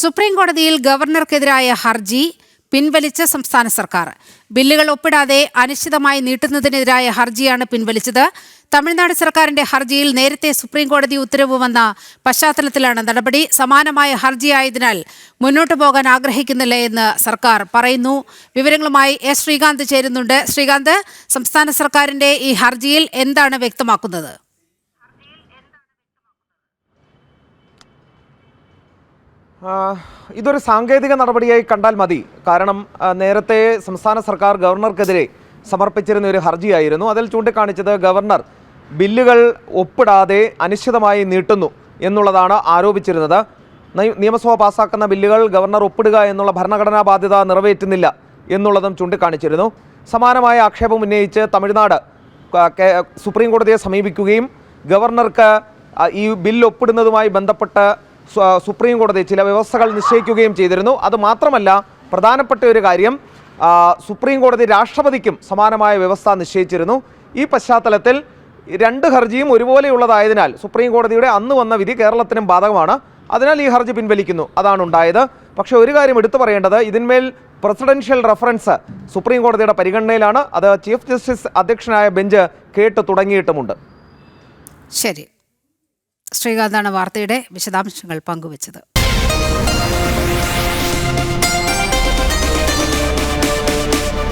Supreme കോടതിയിൽ ഗവർണർക്കെതിരായ ഹർജി പിൻവലിച്ച സംസ്ഥാന സർക്കാർ. ബില്ലുകൾ ഒപ്പിടാതെ അനിശ്ചിതമായി നീട്ടുന്നതിനെതിരായ ഹർജിയാണ് പിൻവലിച്ചത്. തമിഴ്നാട് സർക്കാരിന്റെ ഹർജിയിൽ നേരത്തെ സുപ്രീം കോടതി ഉത്തരവ് വന്ന പശ്ചാത്തലത്തിലാണ് നടപടി. സമാനമായ ഹർജിയായതിനാൽ മുന്നോട്ട് പോകാൻ ആഗ്രഹിക്കുന്നില്ല എന്ന് സർക്കാർ പറയുന്നു. വിവരങ്ങളുമായി എസ് ശ്രീകാന്ത് ചേരുന്നുണ്ട്. ശ്രീകാന്ത് സംസ്ഥാന സർക്കാരിന്റെ ഈ ഹർജിയിൽ എന്താണ് വ്യക്തമാക്കുന്നത്? ഇതൊരു സാങ്കേതിക നടപടിയായി കണ്ടാൽ മതി. കാരണം നേരത്തെ സംസ്ഥാന സർക്കാർ ഗവർണർക്കെതിരെ സമർപ്പിച്ചിരുന്ന ഒരു ഹർജിയായിരുന്നു. അതിൽ ചൂണ്ടിക്കാണിച്ചത് ഗവർണർ ബില്ലുകൾ ഒപ്പിടാതെ അനിശ്ചിതമായി നീട്ടുന്നു എന്നുള്ളതാണ് ആരോപിച്ചിരുന്നത്. നിയമസഭ പാസാക്കുന്ന ബില്ലുകൾ ഗവർണർ ഒപ്പിടുക എന്നുള്ള ഭരണഘടനാ ബാധ്യത നിറവേറ്റുന്നില്ല എന്നുള്ളതും ചൂണ്ടിക്കാണിച്ചിരുന്നു. സമാനമായ ആക്ഷേപം ഉന്നയിച്ച് തമിഴ്നാട് സുപ്രീം കോടതിയെ സമീപിക്കുകയും ഗവർണർക്ക് ഈ ബില്ല് ഒപ്പിടുന്നതുമായി ബന്ധപ്പെട്ട് സുപ്രീം കോടതി ചില വ്യവസ്ഥകൾ നിശ്ചയിക്കുകയും ചെയ്തിരുന്നു. അത് മാത്രമല്ല പ്രധാനപ്പെട്ട ഒരു കാര്യം സുപ്രീം കോടതി രാഷ്ട്രപതിക്കും സമാനമായ വ്യവസ്ഥ നിശ്ചയിച്ചിരുന്നു. ഈ പശ്ചാത്തലത്തിൽ രണ്ട് ഹർജിയും ഒരുപോലെയുള്ളതായതിനാൽ സുപ്രീം കോടതിയുടെ അന്ന് വന്ന വിധി കേരളത്തിനും ബാധകമാണ്. അതിനാൽ ഈ ഹർജി പിൻവലിക്കുന്നു. അതാണ് ഉണ്ടായത്. പക്ഷേ ഒരു കാര്യം എടുത്തു പറയേണ്ടത് ഇതിന്മേൽ പ്രസിഡൻഷ്യൽ റഫറൻസ് സുപ്രീം കോടതിയുടെ പരിഗണനയിലാണ്. അത് ചീഫ് ജസ്റ്റിസ് അധ്യക്ഷനായ ബെഞ്ച് കേട്ട് തുടങ്ങിയിട്ടുമുണ്ട്. ശരി. ശ്രീകാന്താണ് വാർത്തയുടെ വിശദാംശങ്ങൾ പങ്കുവച്ചത്.